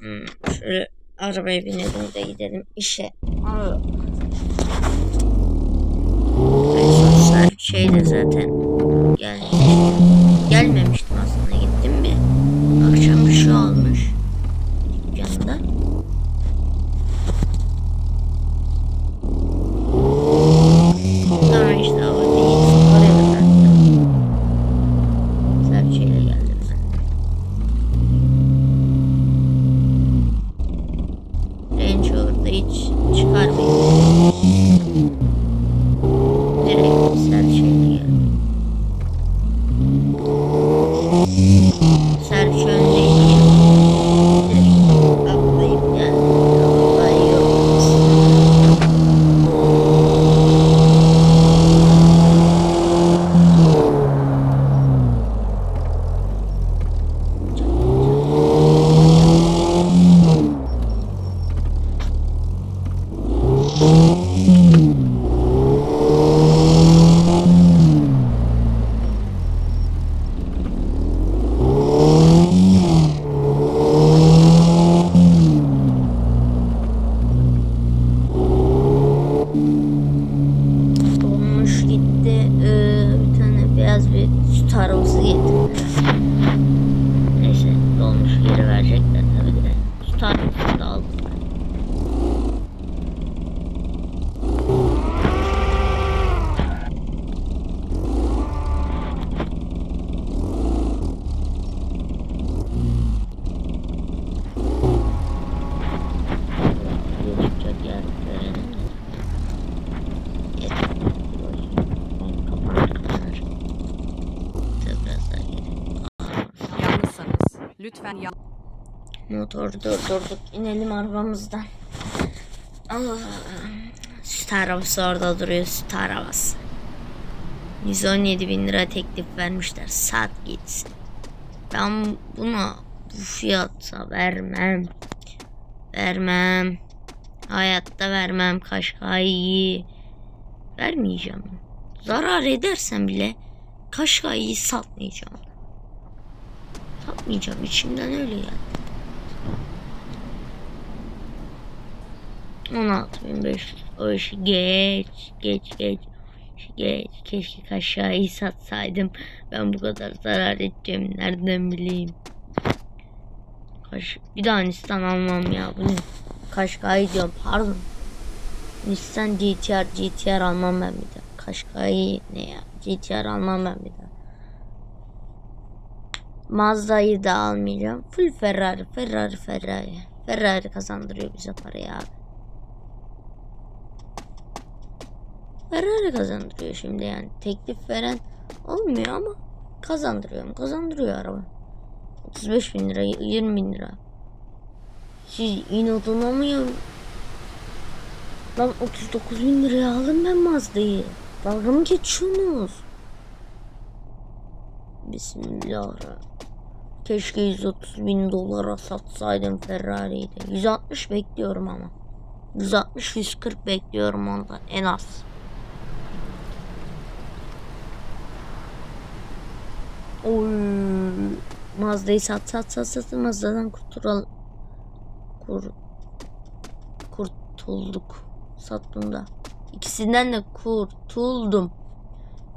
Hmm, şöyle arabaya binelim de gidelim işe. Aa. Arkadaşlar şey de zaten gel gelmemiştim aslında gittim bir akşam bir şey olmuş dükkanda. Sonra işte o değil oraya da bıraktım. Serçeyle geldim ben. Range Rover'da hiç çıkarmayayım. Direkt Serçeyle geldim. Serçe öndeydi. Direkt atlayıp geldim. Vallahi yok. Dolmuş gitti. Ee, bir tane beyaz bir süt arabası getirdi. Neyse dolmuş geri verecekler tabii de. Süt arabası da aldım ben. Geçecek yer verelim de. Yeter. Kapanır kapanır. Tabii biraz daha geri. Yalnızsanız lütfen ya Motoru durdurduk. İnelim arabamızdan. Allah. Süt arabası orada duruyor. Süt arabası. 117 bin lira teklif vermişler. Sat gitsin. Ben buna bu fiyata vermem. Vermem. Hayatta vermem. Kaşkayı vermeyeceğim. Zarar edersem bile Kaşkayı satmayacağım. Satmayacağım. İçimden öyle yani. 16500 o işi geç geç geç. Geç keşke aşağıyı satsaydım. Ben bu kadar zarar edeceğimi nereden bileyim? Kaş bir daha Nissan almam ya bu ne? Kaşkay'ı diyorum pardon. Nissan GTR GTR almam ben bir daha. Kaşkay'ı ne ya? GTR almam ben bir daha. Mazda'yı da almayacağım. Full Ferrari Ferrari Ferrari. Ferrari kazandırıyor bize parayı abi Ferrari kazandırıyor şimdi yani. Teklif veren olmuyor ama kazandırıyor. Kazandırıyor araba. 35 bin lira, 20 bin lira. Siz inadına mı? Lan 39 bin liraya aldım ben Mazda'yı. Dalga mı geçiyorsunuz? Bismillahirrahmanirrahim. Keşke 130 bin dolara satsaydım Ferrari'yi de. 160 bekliyorum ama. 160-140 bekliyorum ondan en az. Oy. Mazda'yı sat sat sat sat Mazda'dan kurtural kur kurtulduk. Sattım da. İkisinden de kurtuldum.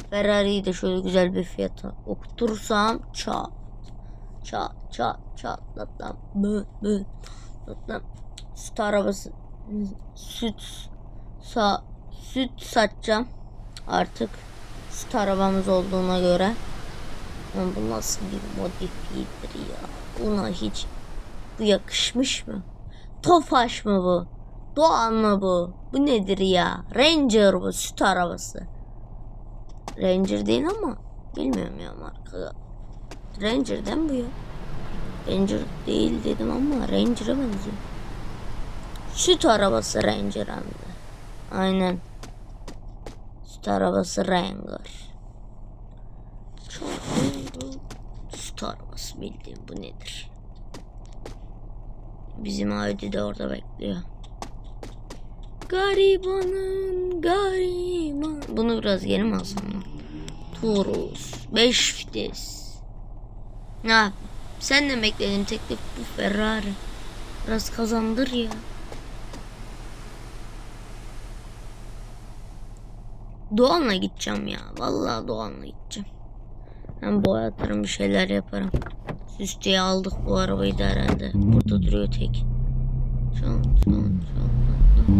Ferrari'yi de şöyle güzel bir fiyata okutursam çat çat çat çat latlam bı bı latlam süt arabası süt sa süt satacağım. Artık süt arabamız olduğuna göre Lan bu nasıl bir modifiyedir ya? Buna hiç bu yakışmış mı? Tofaş mı bu? Doğan mı bu? Bu nedir ya? Ranger bu süt arabası. Ranger değil ama bilmiyorum ya marka. Ranger'den bu ya. Ranger değil dedim ama Ranger'a benziyor. Süt arabası Ranger de. Aynen. Süt arabası Ranger. Çok Süt arabası bildiğim bu nedir? Bizim Audi de orada bekliyor. Garibanın gariban. Bunu biraz geri mi alsam lan? Taurus. 5 vites. Ne? Sen de bekledin teklif bu Ferrari. Biraz kazandır ya. Doğan'la gideceğim ya. Vallahi Doğan'la gideceğim. Hem boyatırım bir şeyler yaparım. Süs diye aldık bu arabayı da herhalde. Burada duruyor tek. Çok çok çok mutlu.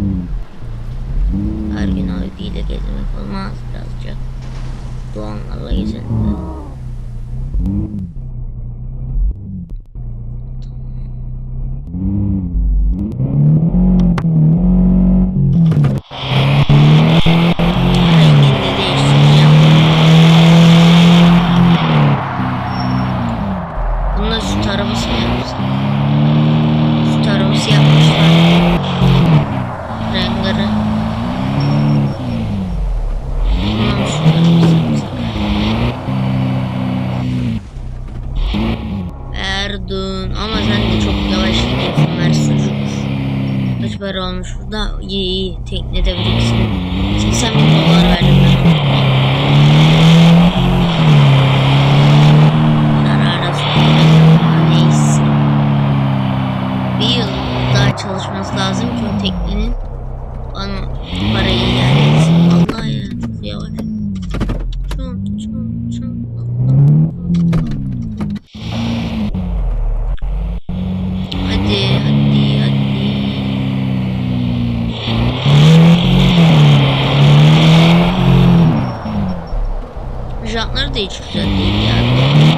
Her gün ile gezmek olmaz birazcık. Doğanlarla gezelim. Burada? İyi iyi. Teknede biriksin. Jantları da hiç güzel değil yani.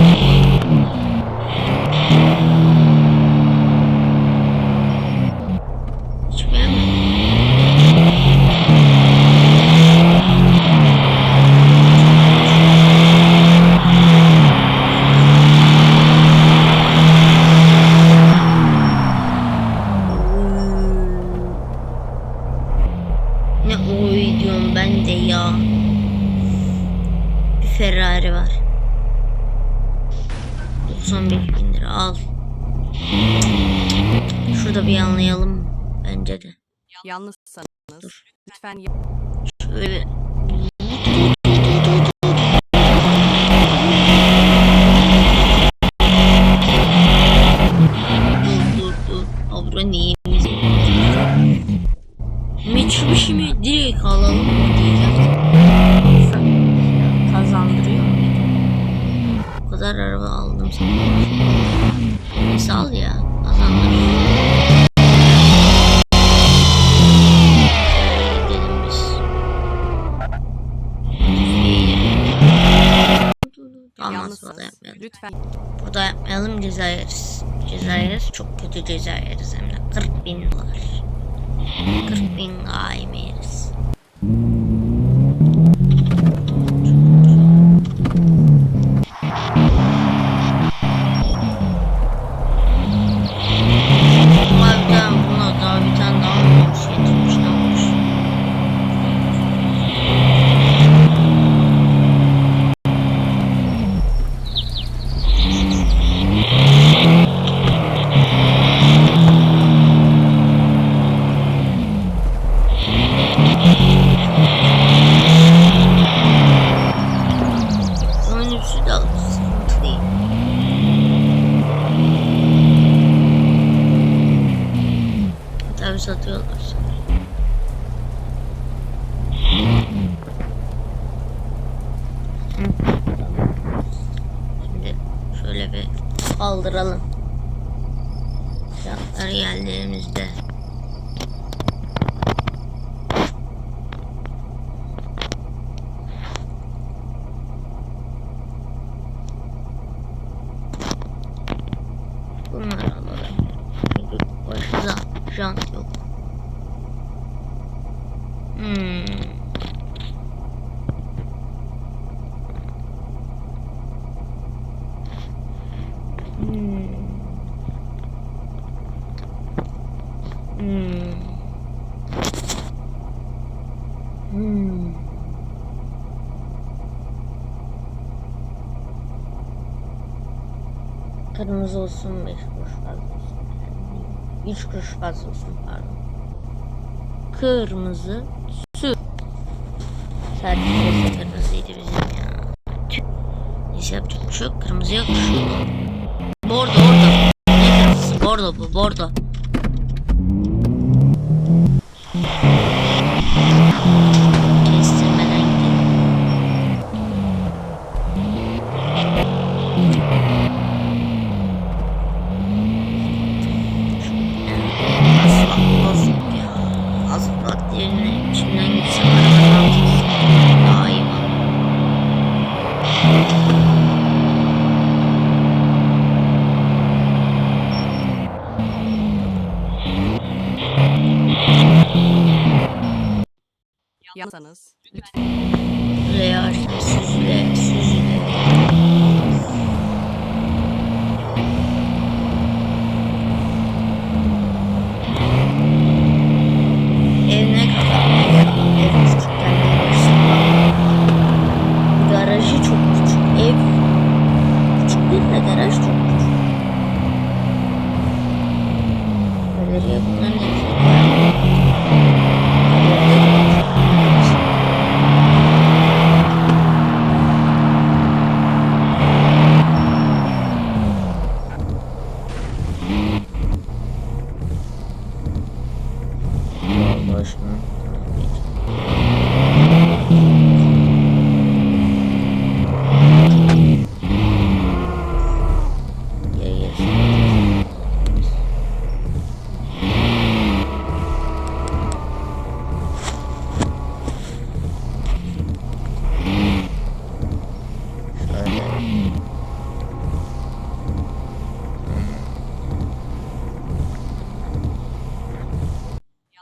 Yalnızsanız Dur. lütfen Şöyle Burada yapmayalım. lütfen Burada yapmayalım ceza yeriz. Ceza yeriz. Çok kötü ceza yeriz hem de. 40 bin dolar. 40 bin gaim yeriz. General Kırmızı olsun 5 kuruş fazla olsun. 3 kuruş fazla olsun pardon. Kırmızı su. Sadece kırmızıydı bizim ya. Tüh. Neyse yapacak bir şey. Kırmızı yok. Bordo orada. Ne kırmızısı? Bordo bu bordo.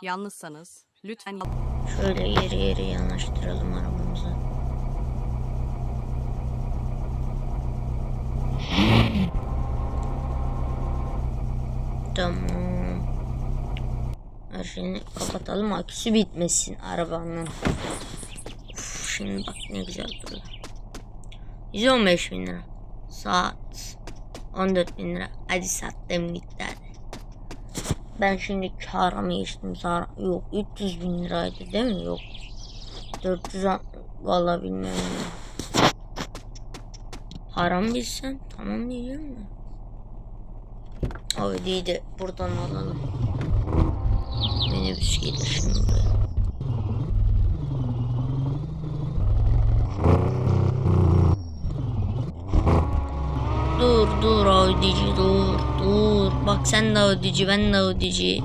Yalnızsanız lütfen Şöyle yeri yeri yanaştıralım arabamızı. Tamam. Her şeyini kapatalım aküsü bitmesin arabanın. Uf, şimdi bak ne güzel durdu. 115 bin lira. Saat 14 bin lira. Hadi sattım gitti hadi. Ben şimdi kâra mı geçtim? Yok 300 bin liraydı değil mi? Yok. 400 an- vallahi bilmiyorum. ya. Param bilsen tamam diyeceğim mi? O ödeyi de buradan alalım. Minibüs gelir şimdi buraya. Dur dur ödeci dur dur. Sen de ödeci ben de ödeci.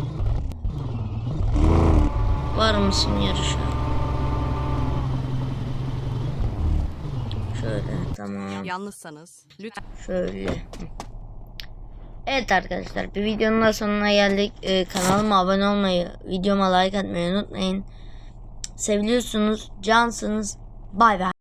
Var mısın yarışa? Şöyle tamam. yalnızsanız lütfen Şöyle. Evet arkadaşlar bir videonun da sonuna geldik. Ee, kanalıma abone olmayı, videoma like atmayı unutmayın. Seviliyorsunuz, cansınız. Bay bay.